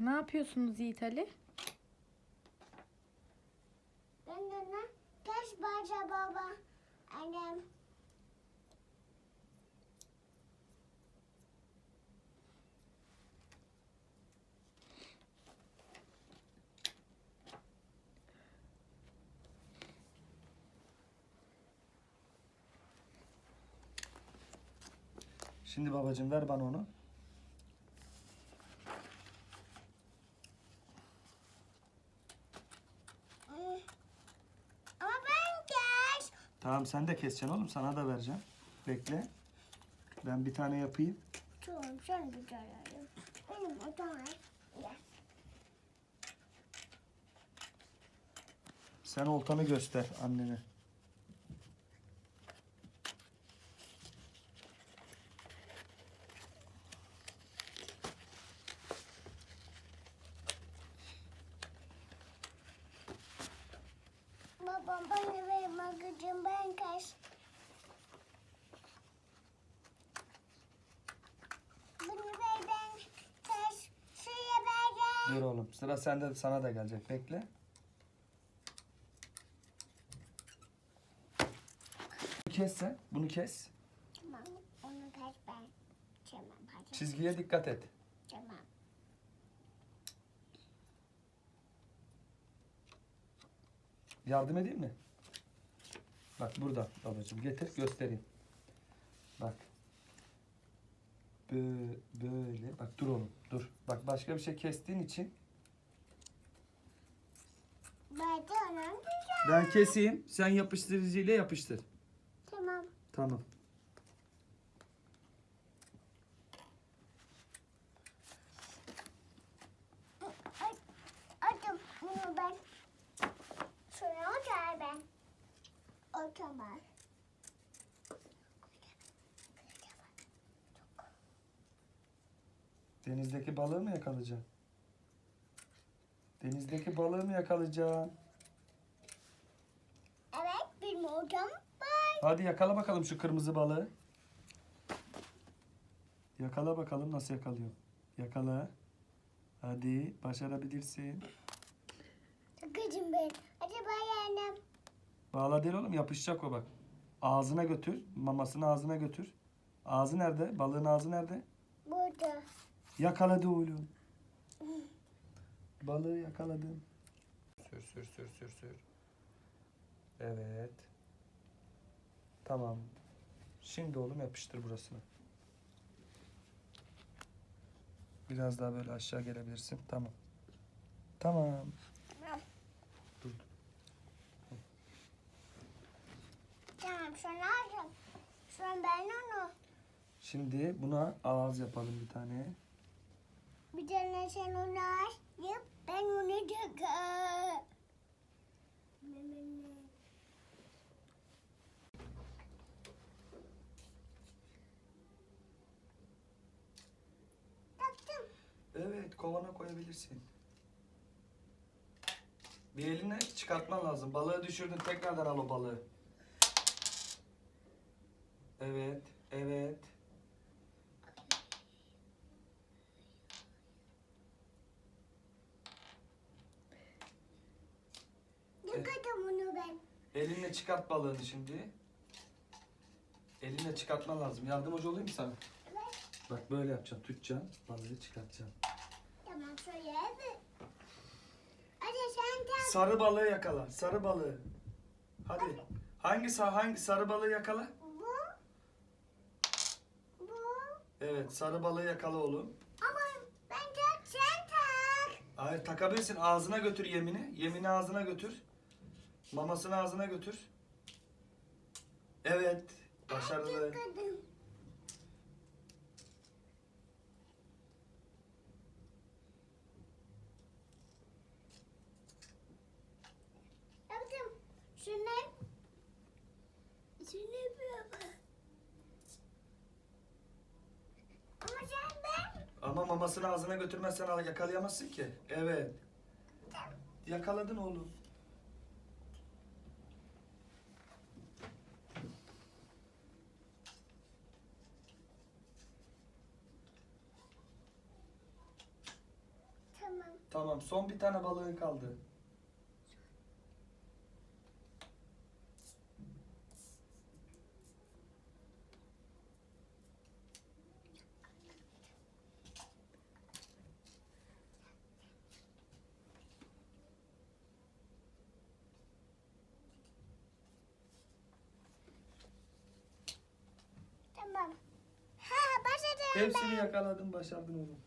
Ne yapıyorsunuz Yiğit Ali? Ben de ne? Taş baca baba. Annem. Şimdi babacığım ver bana onu. Hmm. Ama ben gel. Tamam sen de keseceksin oğlum. Sana da vereceğim. Bekle. Ben bir tane yapayım. Tamam sen güzel yapın. Benim o zaman. Gel. Sen oltanı göster annene. Babam bana ver magacım ben kaç. Bunu ver ben kaç. Şuraya ver. Dur oğlum. Sıra sende sana da gelecek. Bekle. Kes sen. Bunu kes. Tamam onu kaç ben. Tamam hadi. Çizgiye dikkat et. Tamam. Yardım edeyim mi? Bak burada babacığım. Getir göstereyim. Bak. Bö- Böyle. Bak dur oğlum. Dur. Bak başka bir şey kestiğin için ben keseyim. Sen yapıştırıcıyla yapıştır. Tamam. Tamam. Ay, Adım bunu ben. Şuraya otur ben. Otamaz. Denizdeki balığı mı yakalayacaksın? Denizdeki balığı mı yakalayacaksın? Evet benim odam var. Hadi yakala bakalım şu kırmızı balığı. Yakala bakalım nasıl yakalıyor. Yakala. Hadi başarabilirsin. Sakıcım ben. Acaba yeğenim. Bağla değil oğlum yapışacak o bak. Ağzına götür. Mamasını ağzına götür. Ağzı nerede? Balığın ağzı nerede? Burada. Yakaladı oğlum. Balığı yakaladım. Sür sür sür sür sür. Evet. Tamam. Şimdi oğlum yapıştır burasını. Biraz daha böyle aşağı gelebilirsin. Tamam. Tamam. Dur. Şunu alacağım. An ben onu. Şimdi buna ağız yapalım bir tane. Bir tane sen onu al. Yap. Ben onu. Taktım. Evet kovana koyabilirsin. Bir eline çıkartman lazım. Balığı düşürdün tekrardan al o balığı. Evet, evet. Yıkadım onu ben. Elinle çıkart balığını şimdi. Elinle çıkartman lazım. Yardımcı olayım mı sana? Evet. Bak böyle yapacaksın. Tutacaksın. Balığı çıkartacaksın. Tamam şöyle evet. Hadi sen tak. Sarı balığı yakala. Sarı balığı. Hadi. Hangi sa hangi sarı balığı yakala? Bu. Bu. Evet, sarı balığı yakala oğlum. Ama ben tak sen tak. Hayır takabilirsin. Ağzına götür yemini. Yemini ağzına götür. Mamasını ağzına götür. Evet. Başarılı. Yaptım. Şunu. Şunu yapıyorum. Ama sen ben. Ama mamasını ağzına götürmezsen al- yakalayamazsın ki. Evet. Yakaladın oğlum. Tamam. Son bir tane balığın kaldı. Tamam. Ha başladım Hepsini yakaladın başardın oğlum.